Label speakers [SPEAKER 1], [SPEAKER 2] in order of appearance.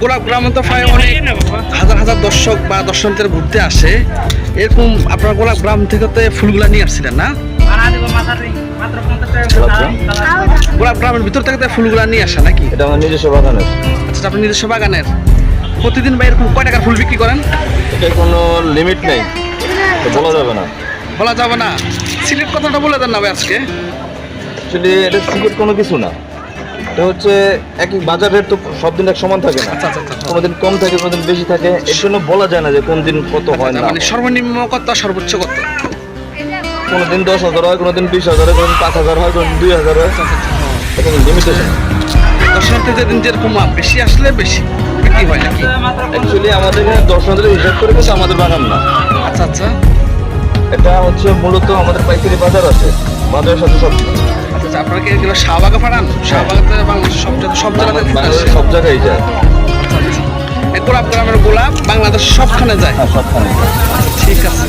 [SPEAKER 1] গোলাপ গ্রামে তো প্রায় অনেক হাজার হাজার দর্শক বা দর্শকদের ঘুরতে আসে। এরকম আপনার গোলাপ গ্রাম থেকে তো ফুলগুলা নিয়ে আসছিলেন না? গোলাপ গ্রামের ভিতর থেকে ফুলগুলা নিয়ে আসে নাকি?
[SPEAKER 2] এটা আমার নিজস্ব বাগানের।
[SPEAKER 1] আচ্ছা আপনি নিজস্ব বাগানের। প্রতিদিন বা এরকম কয় টাকার ফুল বিক্রি করেন?
[SPEAKER 2] এটা কোনো লিমিট নেই। বলা যাবে না।
[SPEAKER 1] বলা যাবে না। সিলেট কথাটা বলে দেন না ভাই আজকে।
[SPEAKER 2] এটা সিক্রেট কোনো কিছু না। এটা হচ্ছে এক এক বাজার রেট তো সব দিন এক সমান থাকে না।
[SPEAKER 1] আচ্ছা আচ্ছা আচ্ছা।
[SPEAKER 2] কোনোদিন কম থাকে কোনোদিন বেশি থাকে এর জন্য বলা যায় না যে কোন দিন কত হয় না
[SPEAKER 1] মানে সর্বনিম্ন কত সর্বোচ্চ কত?
[SPEAKER 2] কোনোদিন দশ হাজার হয় কোনোদিন বিশ হাজার হয় কোনোদিন পাঁচ হাজার হয় কোনোদিন দুই হাজার হয়। কোনো লিমিটেশন
[SPEAKER 1] দর্শনার্থী যেদিন যেরকম বেশি আসলে বেশি বিক্রি হয় নাকি?
[SPEAKER 2] অ্যাকচুয়ালি আমাদের এখানে দর্শনাদের হিসাব করে কিন্তু আমাদের বাগান না।
[SPEAKER 1] আচ্ছা আচ্ছা।
[SPEAKER 2] এটা হচ্ছে মূলত আমাদের পাইকারি বাজার আছে বাজারের সাথে সব
[SPEAKER 1] আচ্ছা আপনারা কি এগুলো শাহবাগে ফাড়ান শাহবাগাতে বাংলাদেশের সব জায়গায় সব জায়গাতে
[SPEAKER 2] সব জায়গায় যায়
[SPEAKER 1] গোলাপ গ্রামের গোলাপ বাংলাদেশ সবখানে যায়।
[SPEAKER 2] হ্যাঁ সবখানে
[SPEAKER 1] ঠিক আছে।